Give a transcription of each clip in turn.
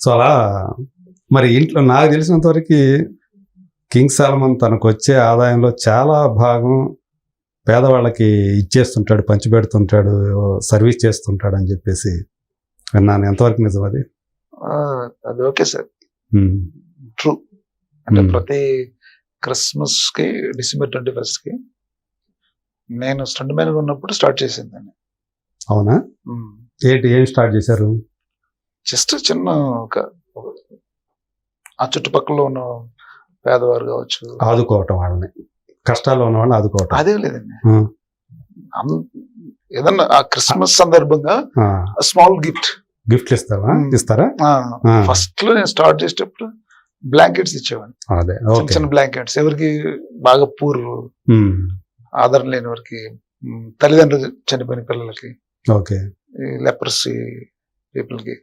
So అలా మరి ఇంట్లో నాకు తెలిసినంత వరకు కింగ్ సాలమన్ తనకు వచ్చే ఆదాయంలో చాలా భాగం పేదవాళ్ళకి ఇచ్చేస్తుంటాడు పంచిపెడుతుంటాడు సర్వీస్ చేస్తుంటాడు అని చెప్పేసి విన్నాను. ఎంతవరకు నిజం అది? ఆ, అది ఓకే సార్. ట్రూ అంటే Hmm. ప్రతి క్రిస్మస్కి డిసెంబర్ ట్వంటీ ఫస్ట్కి నేను స్టంట్ మ్యాన్ ఉన్నప్పుడు స్టార్ట్ చేసిందండి అవునా? ఏంటి ఏం స్టార్ట్ చేశారు? జస్ట్ చిన్న ఒక ఆ చుట్టుపక్కల ఉన్న పేదవారు కావచ్చు. ఆదుకోవటం వాళ్ళని. కష్టాల్లో ఉన్న వాళ్ళని ఆదుకోవటం. అదే లేదండి. ఏదన్నా ఆ క్రిస్మస్ సందర్భంగా స్మాల్ గిఫ్ట్. గిఫ్ట్లు ఇస్తారా. ఇస్తారా ఫస్ట్లో నేను స్టార్ట్ చేసేటప్పుడు బ్లాంకెట్స్ ఇచ్చేవాడిని. అదే. చిన్న చిన్న బ్లాంకెట్స్. ఎవరికి బాగా పూర్ ఆదరణ లేని వారికి తల్లిదండ్రులు చనిపోయిన పిల్లలకి ఓకే. లెపర్సీ పీపుల్కి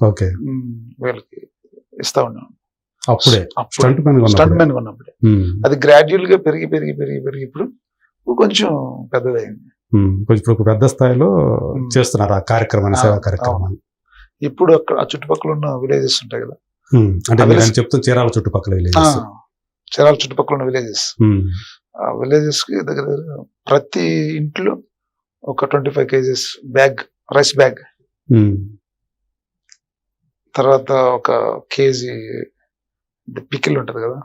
ఓకే. వీళ్ళకి ఇస్తా ఉన్నాను అప్పుడే. స్టంట్ మ్యాన్ ఉన్నప్పుడే అది గ్రాడ్యువల్గా పెరిగి పెరిగి పెరిగి పెరిగి ఇప్పుడు కొంచెం పెద్దదైంది. ఇప్పుడు పెద్ద స్థాయిలో. చేస్తున్నారు ఆ కార్యక్రమాన్ని సేవా కార్యక్రమాన్ని. ఇప్పుడు అక్కడ ఆ చుట్టుపక్కల ఉన్న విలేజెస్ ఉంటాయి కదా. అంటే చెప్తూ చీరాల చుట్టుపక్కల విలేజెస్ చీరాల చుట్టుపక్కల ఉన్న విలేజెస్ ఆ విలేజెస్కి దగ్గర దగ్గర ప్రతి ఇంట్లో ఒక twenty five KGs bag rice bag. తర్వాత ఒక కేజీ పికిల్ ఉంటది కదా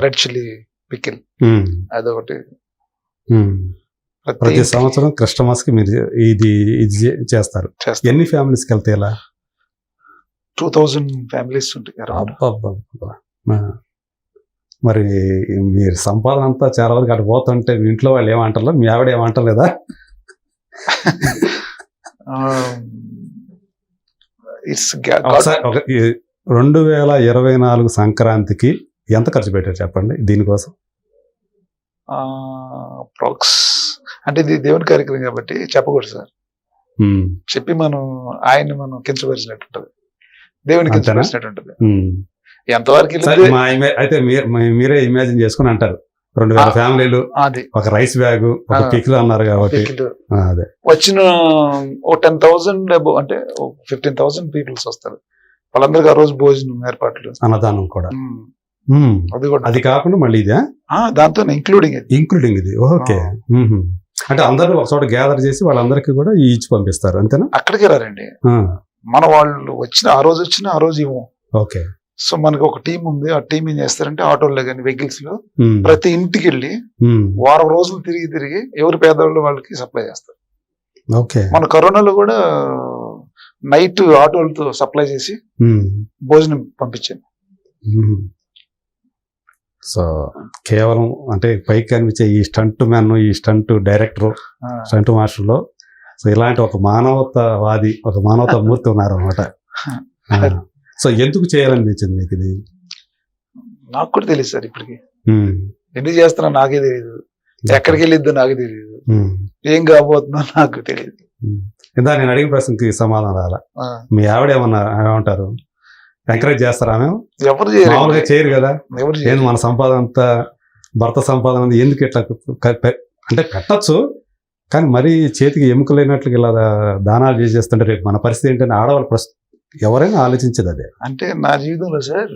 రెడ్ చిల్లీ పికిల్. అదొకటి. ప్రతి సంవత్సరం క్రిస్టమస్కి మీరు ఇది ఇది చేస్తారు. చేస్తాం ఎన్ని ఫ్యామిలీస్కి వెళ్తాయి ఇలా టూ థౌజండ్ ఫ్యామిలీస్ ఉంటాయి. మరి మీరు సంపాదన అంతా చాలా వరకు అటు పోతుంటే మీ ఇంట్లో వాళ్ళు ఏమంటారు మీ ఆవిడ ఏమంటలేదా ఇట్స్ రెండు వేల ఇరవై నాలుగు సంక్రాంతికి ఎంత ఖర్చు పెట్టారు చెప్పండి దీనికోసం? ప్రాక్స్ అంటే ఇది దేవుని కార్యక్రమం కాబట్టి చెప్పకూడదు సార్. చెప్పి మనం ఆయన్ని మనం కించపరిచినట్టు ఉంటది దేవుని అంతేనా? కించపరిచినట్టు ఉంటది ఉమ్. ఎంతవరకు అయితే మీరే ఇమాజిన్ చేసుకుని అంటారు. రెండు వేల. ఫ్యామిలీలు అది. ఒక రైస్ బ్యాగ్ ఒక. పికిల్ అన్నారు కాబట్టి. అదే. వచ్చిన ఓ టెన్ థౌసండ్ అంటే ఫిఫ్టీన్ థౌసండ్ పీపుల్స్ వస్తారు. వాళ్ళందరికీ ఆ రోజు భోజనం ఏర్పాట్లు. అన్నదానం కూడా. అది కూడా. అది కాకుండా మళ్ళీ ఇదే? దాంతో ఇంక్లూడింగ్ ఇంక్లూడింగ్ ఇది. ఓకే. అంటే అందరూ ఒక చోట గ్యాదర్ చేసి వాళ్ళందరికీ కూడా ఈ ఇచ్చి పంపిస్తారు అంతేనా? అక్కడికి రారండి. మన వాళ్ళు వచ్చిన ఆ రోజు వచ్చిన ఆ రోజు ఇవ్వం. ఓకే. సో మనకి ఒక టీం ఉంది ఆ టీం ఏం చేస్తారంటే ఆటోల్లో కానీ వెహికల్స్లో. ప్రతి ఇంటికి వెళ్ళి. వారం రోజులు తిరిగి తిరిగి ఎవరు పేదవాళ్ళు వాళ్ళకి సప్లై చేస్తారు ఓకే మన కరోనాలో కూడా నైట్ ఆటోలతో సప్లై చేసి. భోజనం పంపించాను. సో కేవలం అంటే పైకి కనిపించే ఈ స్టంట్ మ్యాన్ ఈ స్టంట్ డైరెక్టర్ స్టంట్ మాస్టర్లో సో ఇలాంటి ఒక మానవతావాది ఒక మానవతా మూర్తి ఉన్నారు అనమాట సో ఎందుకు చేయాలనిపించింది మీకు ఇది? నాకు కూడా తెలియదు సార్ ఇప్పటికి. ఎందుకు చేస్తున్నా నాకే తెలియదు. ఎక్కడికి వెళ్ళిద్దో నాకు తెలియదు. ఏం కాబోతుందో నాకు తెలియదు. ఇందా నేను అడిగిన ప్రశ్నకి సమాధానం రాలా? మీ ఆవిడ ఏమన్నా ఏమంటారు? ఎంకరేజ్ చేస్తారా మేము ఎవరు మామూలుగా చేయరు కదా. చేయరు. మన సంపాదన అంతా భర్త సంపాదన ఎందుకు ఇట్లా అంటే పెట్టచ్చు. కానీ మరీ చేతికి ఎముకలేనట్లు ఇలా దానాలు చేసేస్తుంటే రేపు మన పరిస్థితి ఏంటంటే ఆడవాళ్ళు ప్రస్తుతం ఎవరైనా ఆలోచించేది అదే. అంటే నా జీవితంలో sir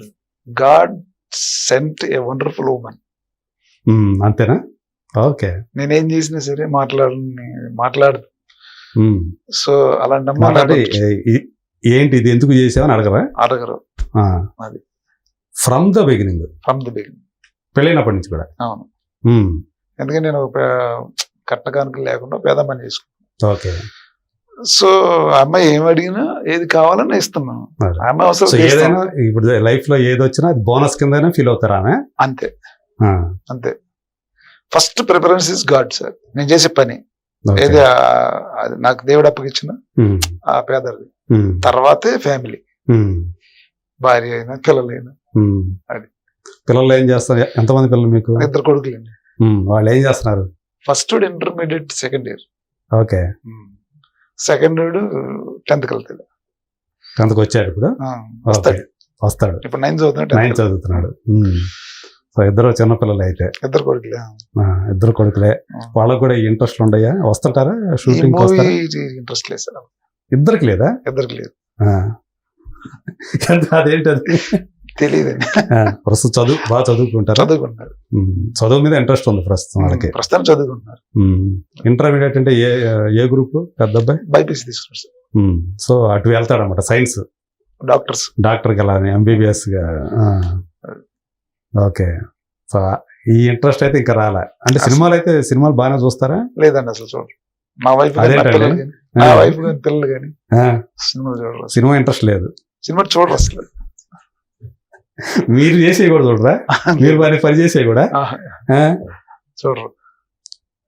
God sent a wonderful women. Um, అంతేనా? ఓకే. నేనేం చేసినా సరే మాట్లాడ మాట్లాడు ఉమ్. సో అలాంటి ఏంటి ఇది ఎందుకు చేసావని అడగరా? అడగరు. అది. From the beginning from the begin పెళ్ళైనప్పటి నుంచి కూడా. అవును. ఎందుకంటే నేను కట్టకానికి లేకుండా పేదమ్మని చేసుకున్నాను ఓకే. సో అమ్మాయి ఏం అడిగినా ఏది కావాలని ఇస్తున్నాను అమ్మాయి అవసరం. ఏదైనా ఇప్పుడు లైఫ్లో ఏది వచ్చినా అది బోనస్ కిందనే ఫీల్ అవుతారా అంతే. అంతే. First preference is God sir. నేను చేసే పని. ఏది నాకు దేవుడు అప్పగిచ్చిన ఉమ్, ఆ ఉమ్, తర్వాతే ఫ్యామిలీ. భార్య అయినా పిల్లలైనా. అది. పిల్లలు ఏం చేస్తారు? ఎంతమంది పిల్లలు మీకు? ఇద్దరు కొడుకులండి. వాళ్ళు ఏం చేస్తున్నారు? First intermediate second year. Okay. Second tenth వెళ్తాడు. అంతకు వచ్చాడు ఇప్పుడు వస్తాడు. వస్తాడు. ఇప్పుడు నైన్త్ చదువుతున్నాడు నైన్త్ చదువుతున్నాడు. సో ఇద్దరు చిన్నపిల్లలు అయితే. ఇద్దరు కొడుకులే. ఇద్దరు కొడుకులే. వాళ్ళకు కూడా ఇంట్రెస్ట్ ఉండయా? వస్తుంటారా? షూటింగ్ ఇంట్రెస్ట్ లేదు సార్. ఇద్దరికి లేదా? ఇద్దరికి లేదు. ఆ, ఎంత అదేంటి అది తెలియదండి ఆ, ప్రస్తుతం చదువు బాగా చదువుకుంటారా? చదువుకుంటున్నారు ఉమ్, చదువు మీద ఇంట్రెస్ట్ ఉంది ప్రస్తుతం వాళ్ళకి. ప్రస్తుతం చదువుకుంటున్నారు. ఇంటర్మీడియట్ అంటే ఏ ఏ గ్రూప్ పెద్ద అబ్బాయి? బైపీసీ తీసుకున్నారు సో అటు వెళ్తాడనమాట సైన్స్ డాక్టర్స్. డాక్టర్గా ఎంబీబీఎస్గా. ఆ. ఓకే. సో ఈ ఇంట్రెస్ట్ అయితే ఇంకా రాలే. అంటే సినిమాలు అయితే సినిమాలు బాగానే చూస్తారా? లేదండి అసలు చూడరు. మా వైఫ్ నా వైఫ్ పిల్లలు కానీ సినిమా చూడరు. సినిమా ఇంట్రెస్ట్ లేదు. సినిమా చూడరు అసలు. మీరు చేసే కూడా చూడరా? మీరు పని పని చేసే కూడా? చూడరు.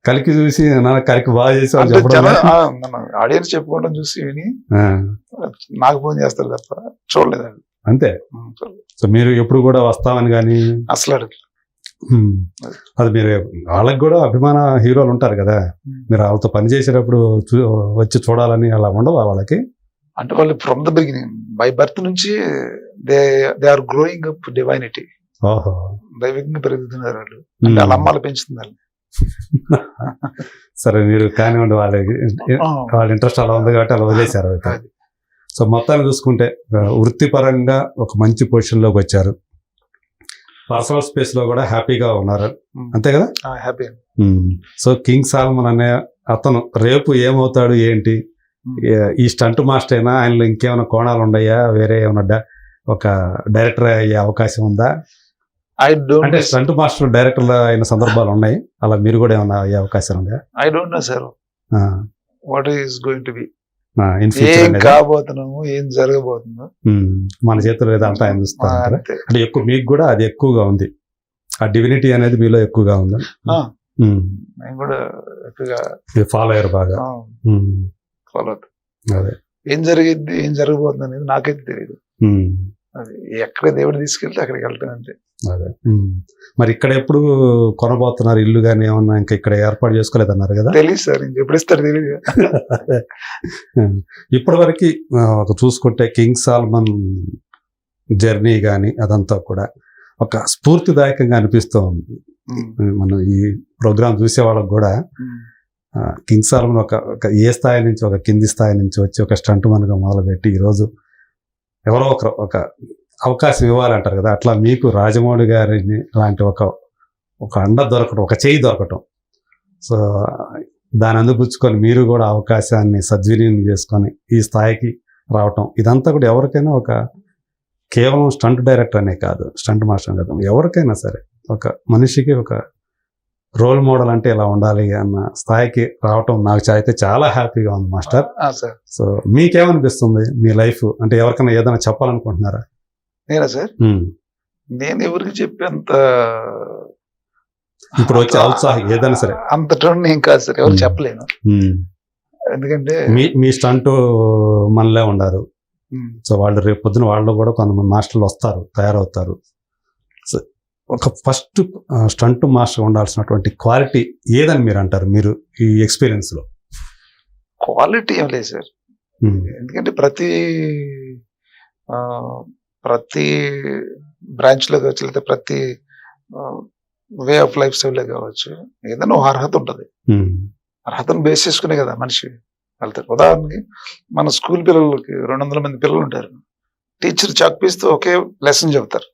కలికి చూసి కలికి బాగా చేసావు అంటే చెప్పడం జనం ఆ, మన ఆడియన్స్ చెప్పుకోవడం చూసి విని నాకు ఫోన్ చేస్తారు తప్ప చూడలేదండి. అంతే. సో మీరు ఎప్పుడు కూడా వస్తామని కానీ? అసలు అది మీరు వాళ్ళకి కూడా అభిమాన హీరోలు ఉంటారు కదా. మీరు వాళ్ళతో పని చేసేటప్పుడు వచ్చి చూడాలని అలా ఉండవా వాళ్ళకి? అంటే వాళ్ళు from the beginning by birth నుంచి they they are growing up divinity దైవికంగా పెరుగుతున్నారు వాళ్ళు. అంటే వాళ్ళ అమ్మాలు పెంచుతున్నారు. సరే మీరు కానివ్వండి వాళ్ళకి వాళ్ళ ఇంట్రెస్ట్ అలా ఉంది కాబట్టి అలా వదిలేశారు. సో మొత్తాన్ని చూసుకుంటే వృత్తిపరంగా ఒక మంచి పొజిషన్లోకి వచ్చారు. పర్సనల్ స్పేస్లో కూడా హ్యాపీగా ఉన్నారు. అంతే కదా? Happy um. So king Solomon అనే అతను రేపు ఏమవుతాడు ఏంటి? ఈ స్టంట్ మాస్టర్ అయినా ఆయనలో ఇంకేమైనా కోణాలు ఉన్నాయా వేరే ఏమైనా ఒక డైరెక్టర్ అయ్యే అవకాశం ఉందా? ఐ అంటే స్టంట్ మాస్టర్ డైరెక్టర్ అయిన సందర్భాలు ఉన్నాయి. అలా మీరు కూడా ఏమైనా అయ్యే అవకాశం ఉందా? I don't know sir what is going to be ఏం అనేది? కాబోతున్నాము ఏం జరగబోతుందో. మన చేతుల్లో ఏదో అంతా ఆయన అంటే ఎక్కువ మీకు కూడా అది ఎక్కువగా ఉంది. ఆ డివినిటీ అనేది మీలో ఎక్కువగా ఉంది. నేను కూడా ఎక్కువగా ఫాలో అయ్యారు బాగా. ఫాలో ఏం జరిగిద్ది ఏం జరగబోతుంది అనేది నాకైతే తెలియదు. అది ఎక్కడ దేవుడు తీసుకెళ్తే అక్కడికి వెళ్తాను అంతే. అదే. మరి ఇక్కడ ఎప్పుడు కొనబోతున్నారు ఇల్లు కానీ ఏమన్నా ఇంకా ఇక్కడ ఏర్పాటు చేసుకోలేదన్నారు కదా? తెలియదు సార్ ఎప్పుడు ఇస్తారు తెలియదు ఇప్పటి వరకు ఒక చూసుకుంటే కింగ్ సాల్మన్ జర్నీ కానీ అదంతా కూడా ఒక స్ఫూర్తిదాయకంగా అనిపిస్తూ ఉంది. మనం ఈ ప్రోగ్రామ్ చూసే వాళ్ళకి కూడా కింగ్ సాల్మన్ ఒక ఏ స్థాయి నుంచి ఒక కింది స్థాయి నుంచి వచ్చి ఒక స్టంట్ మనగా మొదలుపెట్టి ఈరోజు ఎవరో ఒక ఒక అవకాశం ఇవ్వాలంటారు కదా. అట్లా మీకు రాజమౌళి గారిని లాంటి ఒక ఒక అండ దొరకటం ఒక చేయి దొరకటం. సో దాని అందుపుచ్చుకొని మీరు కూడా అవకాశాన్ని సద్వినియోగం చేసుకొని ఈ స్థాయికి రావటం. ఇదంతా కూడా ఎవరికైనా ఒక కేవలం స్టంట్ డైరెక్టర్ అనే కాదు స్టంట్ మాస్టర్ కాదు. ఎవరికైనా సరే ఒక మనిషికి ఒక రోల్ మోడల్ అంటే ఇలా ఉండాలి అన్న స్థాయికి రావటం నాకు అయితే చాలా హ్యాపీగా ఉంది మాస్టర్. సార్ సో మీకేమనిపిస్తుంది మీ లైఫ్? అంటే ఎవరికైనా ఏదైనా చెప్పాలనుకుంటున్నారా? నేనా సార్. నేను ఎవరికి చెప్పేంత ఇప్పుడు వచ్చే ఔత్సాహం ఏదైనా సరే. అంత టోన్ నేను కాదు సార్ ఎవరు. చెప్పలేను. ఎందుకంటే మీ మీ స్టంట్ మనలే ఉండారు. సో వాళ్ళు రేపు పొద్దున వాళ్ళు కూడా కొంతమంది మాస్టర్లు వస్తారు తయారవుతారు. సో ఒక ఫస్ట్ స్టంట్ మాస్టర్ ఉండాల్సినటువంటి క్వాలిటీ ఏదని మీరు అంటారు? మీరు ఈ ఎక్స్పీరియన్స్లో? క్వాలిటీ ఏం లేదు సార్. ఎందుకంటే ప్రతి ప్రతి బ్రాంచ్లో కావచ్చు లేదా ప్రతి వే ఆఫ్ లైఫ్ స్టైల్లో కావచ్చు ఏదైనా ఒక అర్హత ఉంటుంది. అర్హతను బేస్ చేసుకునే కదా మనిషి వెళ్తారు ఉదాహరణకి మన స్కూల్ పిల్లలకి రెండు వందల మంది పిల్లలు ఉంటారు. టీచర్ చాక్ పీస్తో ఒకే లెసన్ చెప్తారు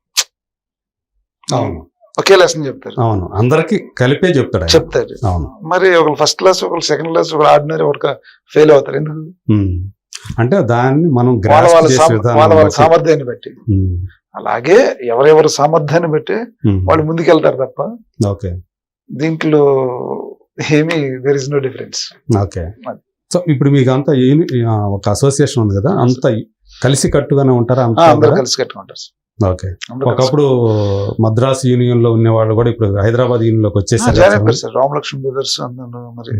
అవును. ఒకే లెసన్ చెప్తారు. అవును. అందరికి కలిపే చెప్తాడు. చెప్తారు అవును. మరి ఒకరు ఫస్ట్ క్లాస్ ఒకరు సెకండ్ క్లాస్ ఒకరు ఆర్డినరీ ఒకరు ఫెయిల్ అవుతారు. ఎందుకు. అంటే దాన్ని మనం వాళ్ళ. సామర్థ్యాన్ని బట్టి. అలాగే ఎవరెవరి సామర్థ్యాన్ని బట్టి. వాళ్ళు ముందుకెళ్తారు తప్ప ఓకే. దీంట్లో ఏమీ there is no difference okay. So ఇప్పుడు మీకు అంతా ఒక అసోసియేషన్ ఉంది కదా అంతా కలిసి కట్టుగానే ఉంటారా? అంతా అందరూ? కలిసి కట్టుకుంటారు. ఓకే. ఒకప్పుడు మద్రాస్ యూనియన్లో ఉన్న వాళ్ళు కూడా ఇప్పుడు హైదరాబాద్ యూనియన్లోకి వచ్చేసారు సార్? రామలక్ష్మణ్ బ్రదర్స్ అందరూ మరి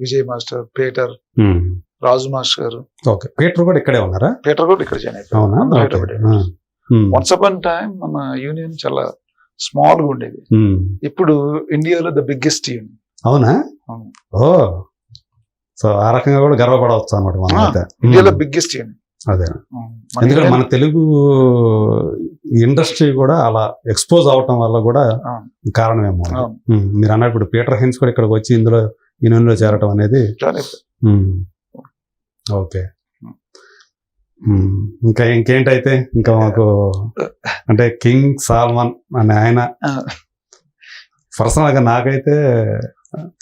Vijay master Peter. Raju master గారు. ఓకే. పీటర్ కూడా ఇక్కడే ఉన్నారా? పీటర్ కూడా ఇక్కడ జాయిన్ అయిపోయారు. వన్స్ అపాన్ టైం మన యూనియన్ చాలా స్మాల్గా ఉండేది. ఇప్పుడు ఇండియాలో ద బిగ్గెస్ట్ యూనియన్. అవునా. ఓ. సో ఆ రకంగా కూడా గర్వపడవచ్చు అనమాట. ఇండియాలో. Biggest union. అదే. ఎందుకంటే మన తెలుగు ఇండస్ట్రీ కూడా అలా ఎక్స్పోజ్ అవటం వల్ల కూడా. కారణమేమో మీరు అన్నప్పుడు ఇప్పుడు పీటర్ హెన్స్ కూడా ఇక్కడికి వచ్చి ఇందులో యూనియన్లో చేరటం అనేది ఓకే. ఇంకా ఇంకేంటైతే? ఇంకా మాకు అంటే కింగ్ సాల్మన్ అనే ఆయన పర్సనల్గా నాకైతే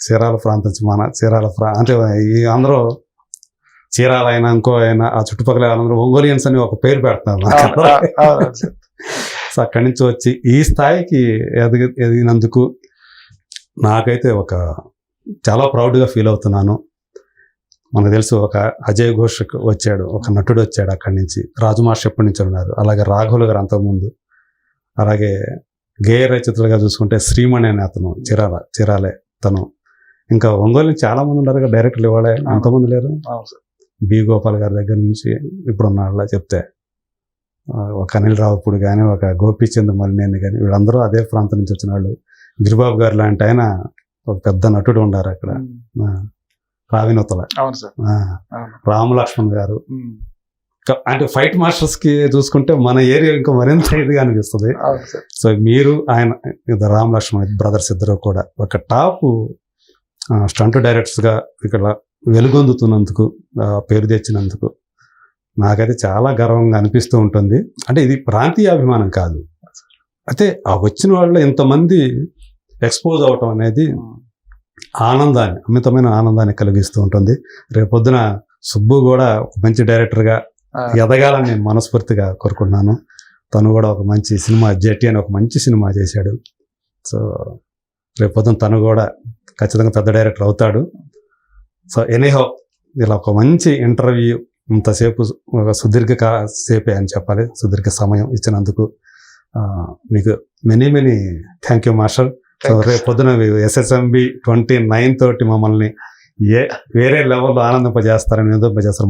చీరాల ప్రాంతం మన చీరాల ప్రా అంటే ఈ అందరూ చీరాల అయినా ఇంకో అయినా ఆ చుట్టుపక్కల అందరూ ఒంగోలియన్స్ అని ఒక పేరు పెడుతున్నారు సార్. సో అక్కడి నుంచి వచ్చి ఈ స్థాయికి ఎదిగి ఎదిగినందుకు నాకైతే ఒక చాలా ప్రౌడ్గా ఫీల్ అవుతున్నాను. మనకు తెలుసు ఒక అజయ్ ఘోష్ వచ్చాడు ఒక నటుడు వచ్చాడు అక్కడి నుంచి. రాజు మాస్టర్ ఎప్పటి నుంచి ఉన్నారు. అలాగే రాఘవులు గారు అంతకుముందు అలాగే గేయ రచయితలుగా చూసుకుంటే శ్రీమణి అనే అతను చిరాల చిరాలే తను. ఇంకా ఒంగోలు చాలా మంది ఉన్నారు డైరెక్టర్లు ఇవాళే అంతమంది లేరు. బి. గోపాల్ గారి దగ్గర నుంచి ఇప్పుడు ఉన్నాళ్ళ చెప్తే ఒక అనిల్ రావుపూడి కానీ ఒక గోపీచంద్ మలినేని కానీ వీళ్ళందరూ అదే ప్రాంతం నుంచి వచ్చిన వాళ్ళు. గిరిబాబు గారు లాంటి ఆయన ఒక పెద్ద నటుడు ఉన్నారు అక్కడ. రావినూతల అవును సార్. ఆ, అవును. రాము లక్ష్మణ్ గారు అంటే ఫైట్ మాస్టర్స్కి చూసుకుంటే మన ఏరియా ఇంకా మరింత ఇదిగా అనిపిస్తుంది. సో మీరు ఆయన ఇది రామ్ లక్ష్మణ్ బ్రదర్స్ ఇద్దరు కూడా ఒక టాప్ స్టంట్ డైరెక్టర్స్గా ఇక్కడ వెలుగొందుతున్నందుకు పేరు తెచ్చినందుకు నాకైతే చాలా గర్వంగా అనిపిస్తూ ఉంటుంది. అంటే ఇది ప్రాంతీయ అభిమానం కాదు. అయితే ఆ వచ్చిన వాళ్ళు ఇంతమంది ఎక్స్పోజ్ అవటం అనేది. ఆనందాన్ని అమితమైన ఆనందాన్ని కలిగిస్తూ ఉంటుంది. రేపొద్దున సుబ్బు కూడా ఒక మంచి డైరెక్టర్గా ఎదగాలని నేను మనస్ఫూర్తిగా కోరుకుంటున్నాను. తను కూడా ఒక మంచి సినిమా జెట్టి అని ఒక మంచి సినిమా చేశాడు. సో రేపొద్దున తను కూడా ఖచ్చితంగా పెద్ద డైరెక్టర్ అవుతాడు. సో ఎనీహౌ ఇలా ఒక మంచి ఇంటర్వ్యూ ఇంతసేపు ఒక సుదీర్ఘ సేపే అని చెప్పాలి. సుదీర్ఘ సమయం ఇచ్చినందుకు మీకు many many thank you master so. రేపు పొద్దున ఎస్ఎస్ఎంబి ట్వంటీ నైన్ తోటి మమ్మల్ని ఏ వేరే లెవెల్లో ఆనందింపజేస్తారని నిరూపింపజేస్తారు